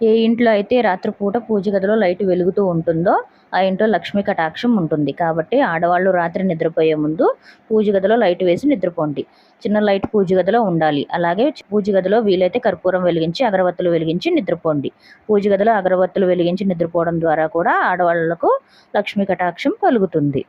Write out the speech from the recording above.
ఏ ఇంట్లో అయితే రాత్రిపూట పూజ గదిలో లైట్ వెలుగుతూ ఉంటుందో ఆ ఇంట్లో లక్ష్మీ కటాక్షం ఉంటుంది. కాబట్టి ఆడవాళ్ళు రాత్రి నిద్రపోయే ముందు పూజ గదిలో లైట్ వేసి నిద్రపోండి. చిన్న లైట్ పూజ గదిలో ఉండాలి. అలాగే పూజ గదిలో వీలైతే కర్పూరం వెలిగించి అగరవత్తులు వెలిగించి నిద్రపోండి. పూజ గదిలో అగరబత్తులు వెలిగించి నిద్రపోవడం ద్వారా కూడా ఆడవాళ్ళకు లక్ష్మీ కటాక్షం కలుగుతుంది.